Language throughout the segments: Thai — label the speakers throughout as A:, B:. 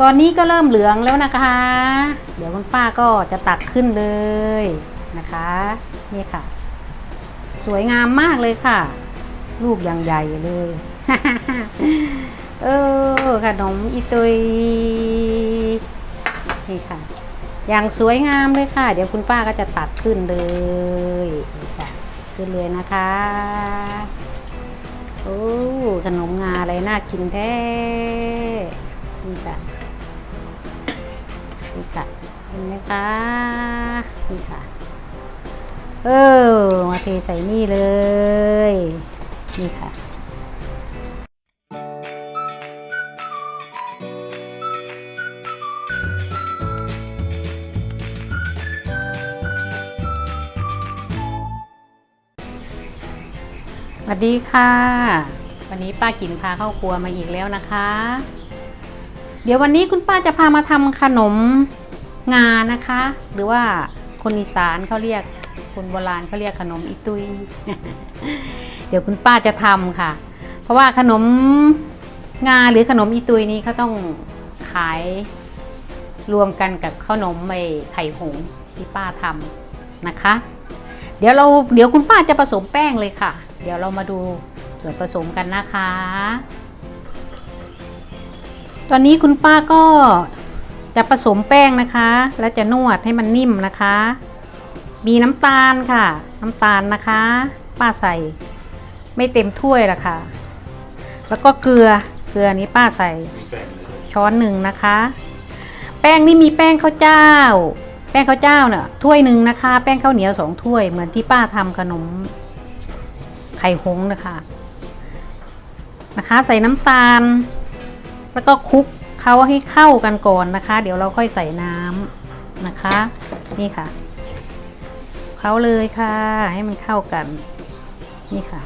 A: ตอนนี้ก็เริ่มเหลืองแล้วนะคะ เดี๋ยวคุณป้าก็จะตักขึ้นเลยนะคะ นี่ค่ะ สวยงามมากเลยค่ะ ลูกอย่างใหญ่เลย เออขนมอีตุยนี่ค่ะ อย่างสวยงามเลยค่ะ เดี๋ยวคุณป้าก็จะตักขึ้นเลยนี่ค่ะ ขึ้นเลยนะคะโอ้ขนมงาอะไรน่ากินแท้ นี่ค่ะนี่ค่ะเห็นไหมคะนี่ค่ะ เออมาเทใส่นี่เลย นี่ค่ะสวัสดีค่ะ วันนี้ป้ากินพาเข้าครัวมาอีกแล้วนะคะ เดี๋ยววันนี้คุณป้าจะพามาทำขนมงานะคะ หรือว่าคนอีสานเขาเรียกคนโบราณเขาเรียกขนมอีตุย เดี๋ยวคุณป้าจะทำค่ะ เพราะว่าขนมงาหรือขนมอีตุยนี้เขาต้องขายรวมกันกับขนมไไข่หงที่ป้าทำนะคะ เดี๋ยวเราเดี๋ยวคุณป้าจะผสมแป้งเลยค่ะ เดี๋ยวเรามาดูส่วนผสมกันนะคะ ตอนนี้คุณป้าก็จะผสมแป้งนะคะ แล้วจะนวดให้มันนิ่มนะคะ มีน้ำตาลค่ะ น้ำตาลนะคะ ป้าใส่ไม่เต็มถ้วยละค่ะ แล้วก็เกลือเกลือนี้ป้าใส่ช้อนหนึ่งนะคะ แป้งนี่มีแป้งข้าวเจ้า แป้งข้าวเจ้าเนี่ยถ้วยหนึ่งนะคะ แป้งข้าวเหนียวสองถ้วยเหมือนที่ป้าทำขนมไข่หงนะคะ นะคะ ใส่น้ำตาล แล้วก็คลุกเขาให้เข้ากันก่อนนะคะ เดี๋ยวเราค่อยใส่น้ำนะคะ นี่ค่ะเขาเลยค่ะ ให้มันเข้ากันนี่ค่ะ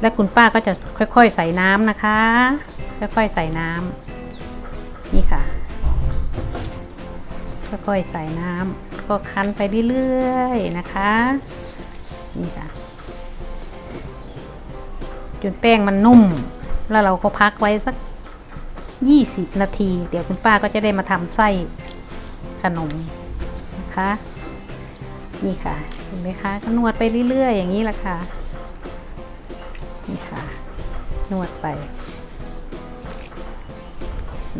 A: และคุณป้าก็จะค่อยๆใส่น้ำนะคะ ค่อยๆใส่น้ำนี่ค่ะ ค่อยๆใส่น้ำก็คั้นไปเรื่อยๆนะคะ นี่ค่ะจนแป้งมันนุ่ม แล้วเราก็พักไว้สัก 20 นาที เดี๋ยวคุณป้าก็จะได้มาทำไส้ขนมนะคะ นี่ค่ะ เห็นไหมคะก็นวดไปเรื่อยๆ อย่างนี้ละค่ะ นี่ค่ะ นวดไป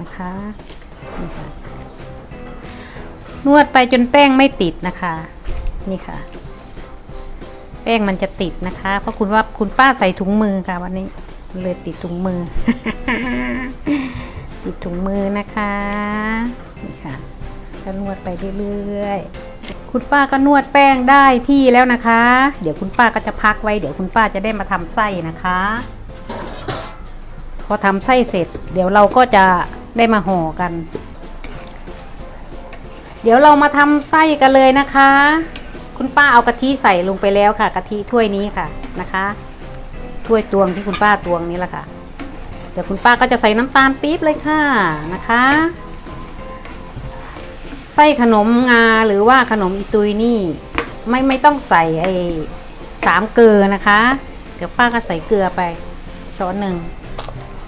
A: นะคะนี่ค่ะ นวดไปจนแป้งไม่ติดนะคะ นี่ค่ะ แป้งมันจะติดนะคะ เพราะคุณว่าคุณป้าใส่ถุงมือค่ะวันนี้เลยติดถุงมือ ติดถุงมือนะคะนี่ค่ะก็นวดไปเรื่อยๆ คุณป้าก็นวดแป้งได้ที่แล้วนะคะ เดี๋ยวคุณป้าก็จะพักไว้เดี๋ยวคุณป้าจะได้มาทำไส้นะคะ พอทำไส้เสร็จ เดี๋ยวเราก็จะได้มาห่อกัน เดี๋ยวเรามาทำไส้กันเลยนะคะ คุณป้าเอากะทิใส่ลงไปแล้วค่ะกะทิถ้วยนี้ค่ะนะคะ ถ้วยตวงที่คุณป้าตวงนี้แหละค่ะ เดี๋ยวคุณป้าก็จะใส่น้ำตาลปี๊บเลยค่ะนะคะ ไส้ขนมงาหรือว่าขนมอีตุยนี่ ไม่ไม่ต้องใส่ไอ้สามเกลือนะคะ เดี๋ยวป้าก็ใส่เกลือไปช้อนหนึ่ง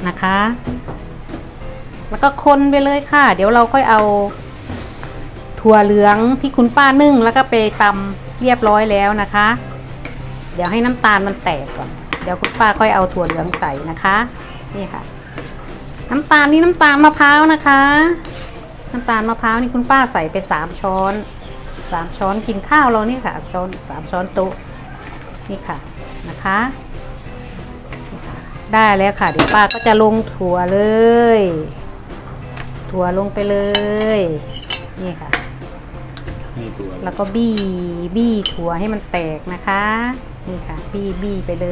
A: นะคะ แล้วก็คนไปเลยค่ะ เดี๋ยวเราค่อยเอาถั่วเหลืองที่คุณป้านึ่งแล้วก็ไปตำเรียบร้อยแล้วนะคะ เดี๋ยวให้น้ำตาลมันแตกก่อน เดี๋ยวคุณป้าค่อยเอาถั่วเหลืองใส่นะคะ นี่ค่ะ น้ำตาลนี่น้ำตาลมะพร้าวนะคะ น้ำตาลมะพร้าวนี่คุณป้าใส่ไปสามช้อนสามช้อนกินข้าวเรานี่ค่ะช้อนสามช้อนโต๊ะนี่ค่ะนะคะนี่ค่ะได้แล้วค่ะเดี๋ยวป้าก็จะลงถั่วเลย ถั่วลงไปเลยนี่ค่ะ
B: นี่ตัว
A: แล้วก็บี้บี้ถั่วให้มันแตกนะคะ นี่ค่ะ บี้บี้ไปเล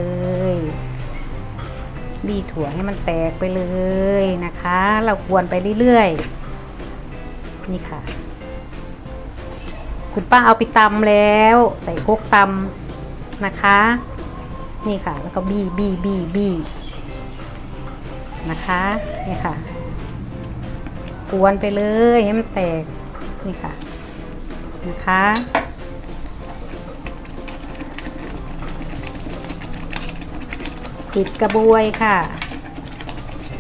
A: ย บี้ถั่วให้มันแตกไปเลยนะคะ เรากวนไปเรื่อยๆ นี่ค่ะ คุณป้าเอาไปตำแล้ว ใส่โคกตำนะคะ นี่ค่ะ แล้วก็บี้บี้บี้บี้นะคะนี่ค่ะ กวนไปเลยให้มันแตกนี่ค่ะนะคะ ปิดกระบวยค่ะ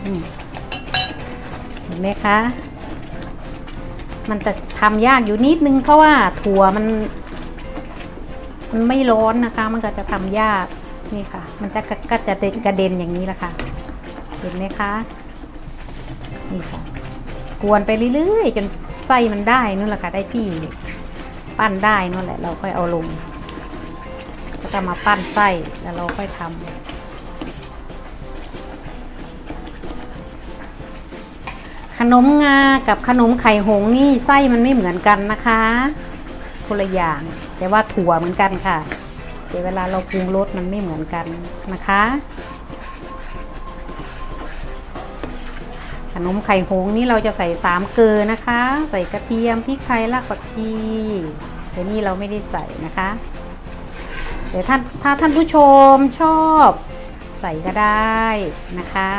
A: อืมนไหมคะ มันจะทำยากอยู่นิดนึงเพราะว่าถั่วมัน มันไม่ร้อนนะคะ มันก็จะทำยากนี่ค่ะ มันจะก,ก็จะกระเด็นอย่างนี้แหละค่ะ เห็นไหมคะนี่ค่ะกวนไปเรื่อยๆจนไส้มันได้นู่นแหละค่ะได้ที่ปั้นได้นู่นแหละ เราค่อยเอาลงก็จะมาปั้นไส้แล้วเราค่อยทำ ขนมงากับขนมไข่หงนี่ไส้มันไม่เหมือนกันนะคะคนละอย่างแต่ว่าถั่วเหมือนกันค่ะแต่เวลาเราปรุงรสมันไม่เหมือนกันนะคะ ขนมไข่หงนี่เราจะใส่สามเกลือนะคะ ใส่กระเทียมพริกไทยรากผักชีแต่นี่เราไม่ได้ใส่นะคะแต่ท่านถ้าท่านผู้ชมชอบใส่ก็ได้นะคะ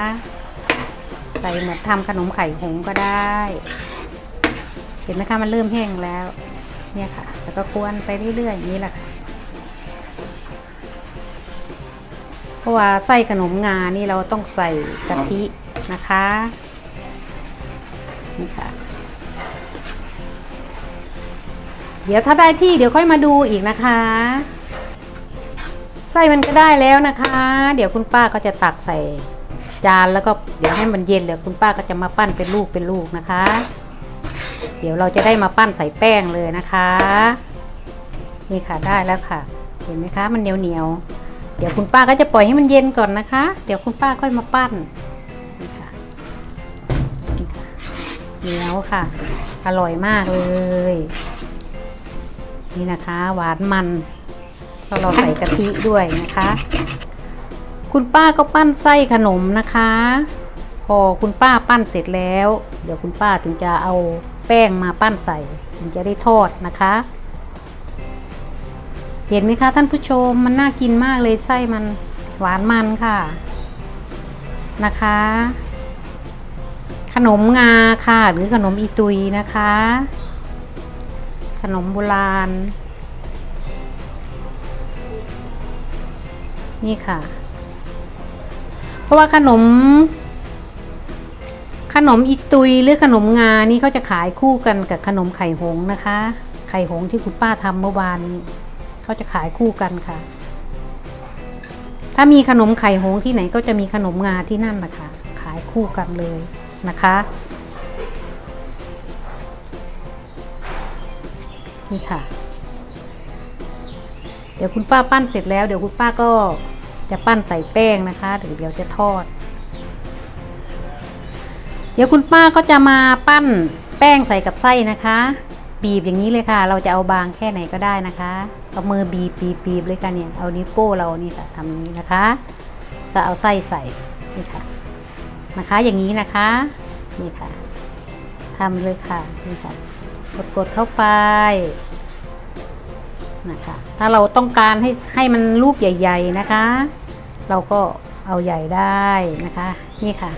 A: ใส่เหมือนทำขนมไข่หงก็ได้ เห็นไหมคะมันเริ่มแห้งแล้ว เนี่ยค่ะ แล้วก็กวนไปเรื่อยๆอย่างนี้แหละค่ะเพราะว่าไส้ขนมงานี่เราต้องใส่กะทินะคะนี่ค่ะ เดี๋ยวถ้าได้ที่เดี๋ยวค่อยมาดูอีกนะคะ ไส้มันก็ได้แล้วนะคะ เดี๋ยวคุณป้าก็จะตักใส่ จานแล้วก็เดี๋ยวให้มันเย็นเดี๋ยวคุณป้าก็จะมาปั้นเป็นลูกเป็นลูกนะคะ เดี๋ยวเราจะได้มาปั้นใส่แป้งเลยนะคะ นี่ค่ะได้แล้วค่ะ เห็นไหมคะ มันเหนียวเหนียวเดี๋ยวคุณป้าก็จะปล่อยให้มันเย็นก่อนนะคะ เดี๋ยวคุณป้าค่อยมาปั้นนี่ค่ะเหนียวค่ะ อร่อยมากเลย นี่นะคะ หวานมันเราใส่กะทิด้วยนะคะ คุณป้าก็ปั้นไส้ขนมนะคะ พอคุณป้าปั้นเสร็จแล้ว เดี๋ยวคุณป้าถึงจะเอาแป้งมาปั้นใส่ ถึงจะได้ทอดนะคะ เห็นไหมคะท่านผู้ชมมันน่ากินมากเลยไส้มันหวานมันค่ะนะคะ ขนมงาค่ะ หรือขนมอีตุยนะคะ ขนมโบราณ นี่ค่ะ ราะว่าขนม ขนมอีตุยหรือขนมงานี่เขาจะขายคู่กันกับขนมไข่หงนะคะ ไข่หงที่คุณป้าทำเมื่อวานนี้เขาจะขายคู่กันค่ะ ถ้ามีขนมไข่หงที่ไหนก็จะมีขนมงาที่นั่นนะคะ ขายคู่กันเลยนะคะนี่ค่ะ เดี๋ยวคุณป้าปั้นเสร็จแล้ว เดี๋ยวคุณป้าก็ จะปั้นใส่แป้งนะคะเดี๋ยวเดี๋ยวจะทอด เดี๋ยวคุณป้าก็จะมาปั้นแป้งใส่กับไส้นะคะ บีบอย่างนี้เลยค่ะ เราจะเอาบางแค่ไหนก็ได้นะคะเอามือบีบบีบบีบเลยค่ะเนี่ยเอานิ้วโป้งเรานี่ค่ะทำนี้นะคะก็เอาไส้ใส่นี่ค่ะนะคะ อย่างนี้นะคะนี่ค่ะทำเลยค่ะนี่ค่ะกดกดเข้าไปนะคะถ้าเราต้องการให้ให้มันลูกใหญ่ ๆนะคะ เราก็เอาใหญ่ได้นะคะ นี่ค่ะ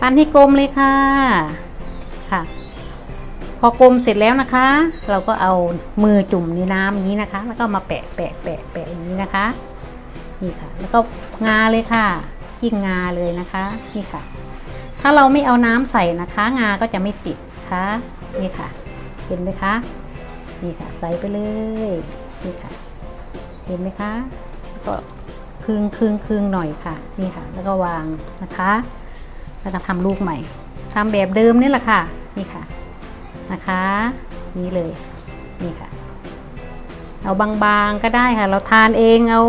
A: ปั้นให้กลมเลยค่ะค่ะ พอกลมเสร็จแล้วนะคะ เราก็เอามือจุ่มในน้ำอย่านี้นะคะ แล้วก็มาแปะแปะแปะแปะอย่างนี้นะคะ นี่ค่ะ แล้วก็งาเลยค่ะจิ้งงาเลยนะคะนี่ค่ะ ถ้าเราไม่เอาน้ำใส่นะคะ งาก็จะไม่ติดค่ะนี่ค่ะ เห็นไหมคะนี่ค่ะใส่ไปเลยนี่ค่ะ เห็นไหมคะก็ ครึ่งครึ่งครึ่งหน่อยค่ะนี่ค่ะ แล้วก็วางนะคะ แล้วก็ทำลูกใหม่ทำแบบเดิมนี่แหละค่ะนี่ค่ะนะคะ นี่เลยนี่ค่ะ เอาบางๆก็ได้ค่ะ เราทานเองเอา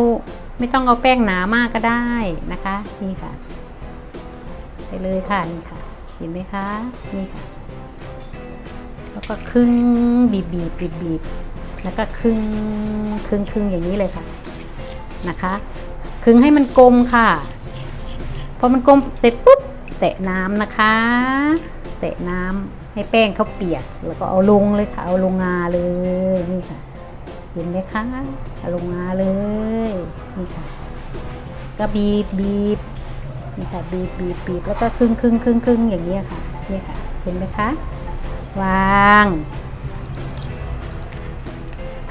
A: ไม่ต้องเอาแป้งหนามากก็ได้นะคะนี่ค่ะ ไปเลยค่ะนี่ค่ะ เห็นไหมคะนี่ค่ะ แล้วก็ครึ่งบีบบีบบีบบีบแล้วก็ครึ่งครึ่งครึ่งอย่างนี้เลยค่ะนะคะ คึ้งให้มันกลมค่ะ พอมันกลมเสร็จปุ๊บแตะน้ำนะคะ แตะน้ำให้แป้งเขาเปียก แล้วก็เอาลงเลยค่ะ เอาลงงาเลยนี่ค่ะ เห็นไหมคะเอาลงงาเลยนี่ค่ะ ก็บีบบีบนี่ค่ะบีบบีบบีบแล้วก็ครึ่งครึ่งครึ่งครึ่งอย่างนี้ค่ะนี่ค่ะ เห็นไหมคะ วาง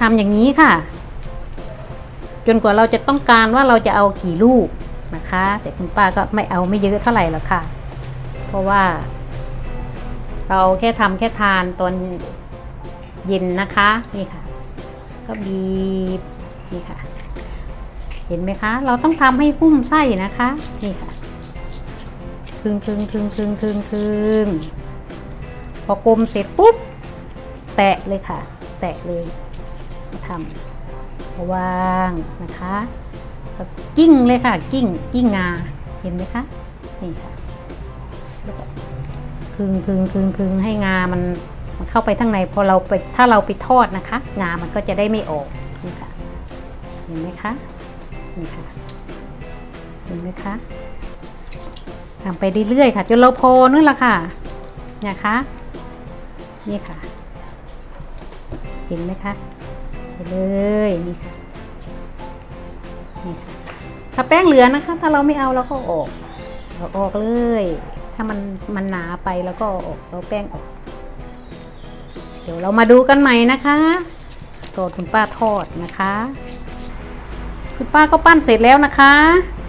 A: ทำอย่างนี้ค่ะ จนกว่าเราจะต้องการว่าเราจะเอากี่ลูกนะคะ แต่คุณป้าก็ไม่เอาไม่เยอะเท่าไหร่หรอกค่ะ เพราะว่า เราแค่ทำแค่ทานตอนเย็นนะคะนี่ค่ะ ก็บีบนี่ค่ะ เห็นไหมคะ เราต้องทำให้หุ้มไส้นะคะนี่ค่ะครึ่งครึ่งครึ่งครึ่งครึ่งครึ่งพอกลมเสร็จปุ๊บ แตะเลยค่ะ แตะเลยทำ วางนะคะกิ้งเลยค่ะ กิ้งกิ้งงาเห็นไหมคะนี่ค่ะคึงคึงคึงคึงให้งามันมันเข้าไปข้างในพอเราไปถ้าเราไปทอดนะคะ งามันก็จะได้ไม่ออกนี่ค่ะเห็นไหมคะนี่ค่ะเห็นไหมคะทำไปเรื่อยๆค่ะจนเราพอนู่นละค่ะนะคะนี่ค่ะ เห็นไหมคะ ไปเลยนี่ค่ะนี่ค่ะถ้าแป้งเหลือนะคะ ถ้าเราไม่เอาเราก็ออกเราออกเลย ถ้ามันมันหนาไปแล้วก็ออกเราแป้งออก เดี๋ยวเรามาดูกันใหม่นะคะโรดคุณป้าทอดนะคะ คุณป้าก็ปั้นเสร็จแล้วนะคะ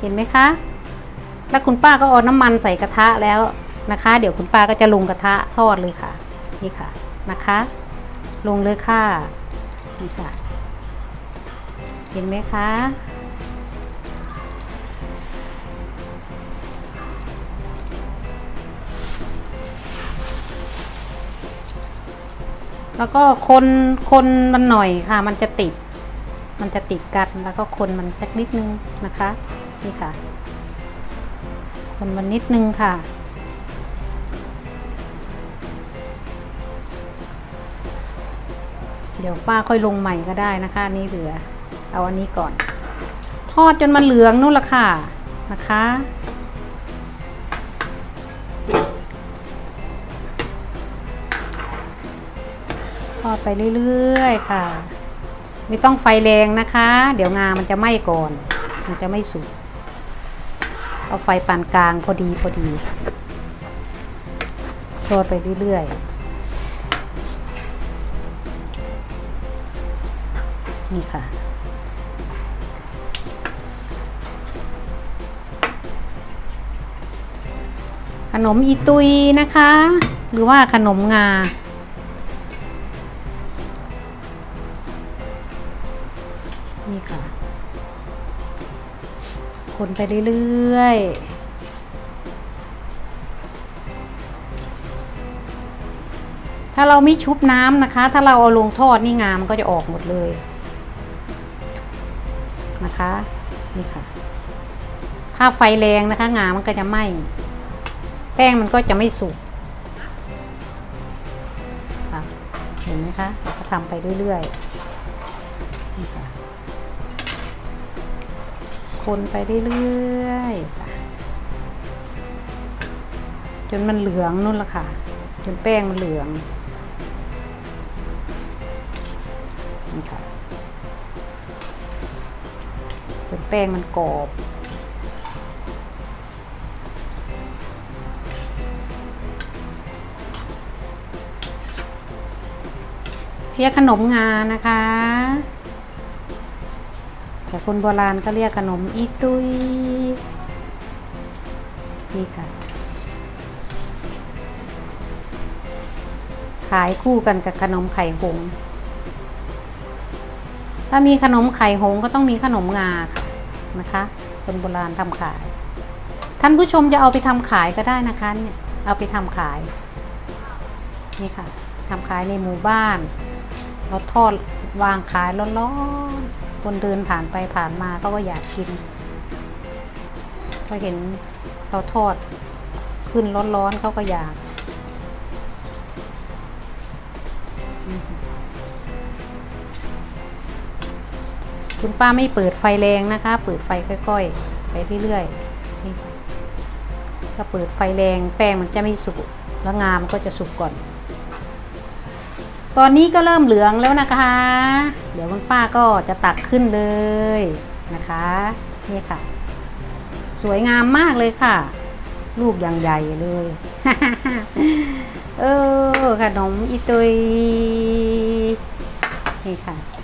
A: เห็นไหมคะ แล้วคุณป้าก็เอาน้ำมันใส่กระทะแล้วนะคะ เดี๋ยวคุณป้าก็จะลงกระทะทอดเลยค่ะ นี่ค่ะนะคะ ลงเลยค่ะ นี่ค่ะ เห็นไหมคะ แล้วก็คนคนมันหน่อยค่ะ มันจะติด มันจะติดกันแล้วก็คนมันสักนิดนึงนะคะ นี่ค่ะ คนมันนิดนึงค่ะ ดี๋ยวป้าค่อยลงใหม่ก็ได้นะคะนนี่เหลือ เอาอันนี้ก่อน ทอดจนมันเหลืองนู่นละค่ะนะคะทอดไปเรื่อยๆค่ะ ไม่ต้องไฟแรงนะคะ เดี๋ยวงามันจะไหม้ก่อน มันจะไม่สุกเอาไฟปานกลางพอดีพอดีทอดไปเรื่อยๆ นี่ค่ะ ขนมอีตุยนะคะ หรือว่าขนมงา นี่ค่ะ คนไปเรื่อยๆถ้าเราไม่ชุบน้ำนะคะ ถ้าเราเอาลงทอดนี่งามันก็จะออกหมดเลย นะคะ นี่ค่ะ ถ้าไฟแรงนะคะ งามันก็จะไหม้ แป้งมันก็จะไม่สุกเห็นไหมคะก็ทำไปเรื่อยๆนี่ค่ะคนไปเรื่อยๆจนมันเหลืองนู่นละค่ะ จนแป้งมันเหลือง แป้งมันกรอบเรียกขนมงานะคะ แต่คนโบราณก็เรียกขนมอีตุย นี่ค่ะ ขายคู่กันกับขนมไข่หง ถ้ามีขนมไข่หงก็ต้องมีขนมงาค่ะ นะคะ คนโบราณทำขาย ท่านผู้ชมจะเอาไปทำขายก็ได้นะคะเนี่ยเอาไปทำขาย นี่ค่ะทำขายในหมู่บ้านเราทอดวางขายร้อนๆคนเดินผ่านไปผ่านมาเขาก็อยากกินก็เห็นเราทอดขึ้นร้อนๆเขาก็อยาก คุณป้าไม่เปิดไฟแรงนะคะ เปิดไฟค่อยๆ ไปเรื่อยๆนี่ถ้าเปิดไฟแรงแป้งมันจะไม่สุกแล้วงามันก็จะสุกก่อน ตอนนี้ก็เริ่มเหลืองแล้วนะคะ เดี๋ยวคุณป้าก็จะตักขึ้นเลยนะคะนี่ค่ะ สวยงามมากเลยค่ะ ลูกอย่างใหญ่เลยเออขนมอีตุยนี่ค่ะ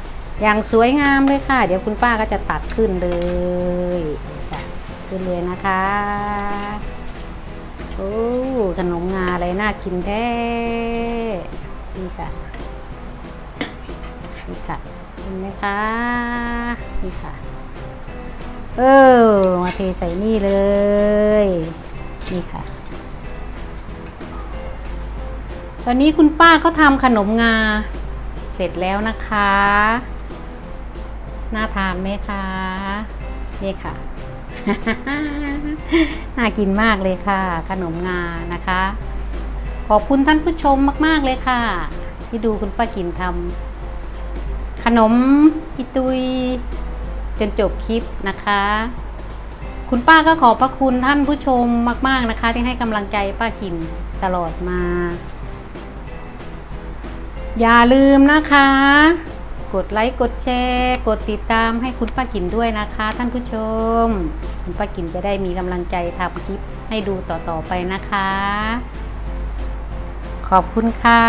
A: อย่างสวยงามเลยค่ะ เดี๋ยวคุณป้าก็จะตักขึ้นเลยนี่ค่ะขึ้นเลยนะคะโอ้ขนมงาอะไรน่ากินแท้นี่ค่ะนี่ค่ะเห็นไหมคะนี่ค่ะ เออมาเทใส่นี่เลย นี่ค่ะ ตอนนี้คุณป้าเขาทำขนมงาเสร็จแล้วนะคะ น่าทานไหมคะนี่ค่ะ น่ากินมากเลยค่ะ ขนมงานะคะ ขอบคุณท่านผู้ชมมาก ๆ เลยค่ะ ที่ดูคุณป้ากินทำขนมอิตุย จนจบคลิปนะคะ คุณป้าก็ขอบพระคุณท่านผู้ชมมาก ๆนะคะ ที่ให้กำลังใจป้ากินตลอดมาอย่าลืมนะคะ กดไลค์กดแชร์ กดติดตามให้คุณป้ากินด้วยนะคะ ท่านผู้ชม คุณป้ากินจะได้มีกำลังใจทำคลิปให้ดูต่อๆไปนะคะ ขอบคุณค่ะ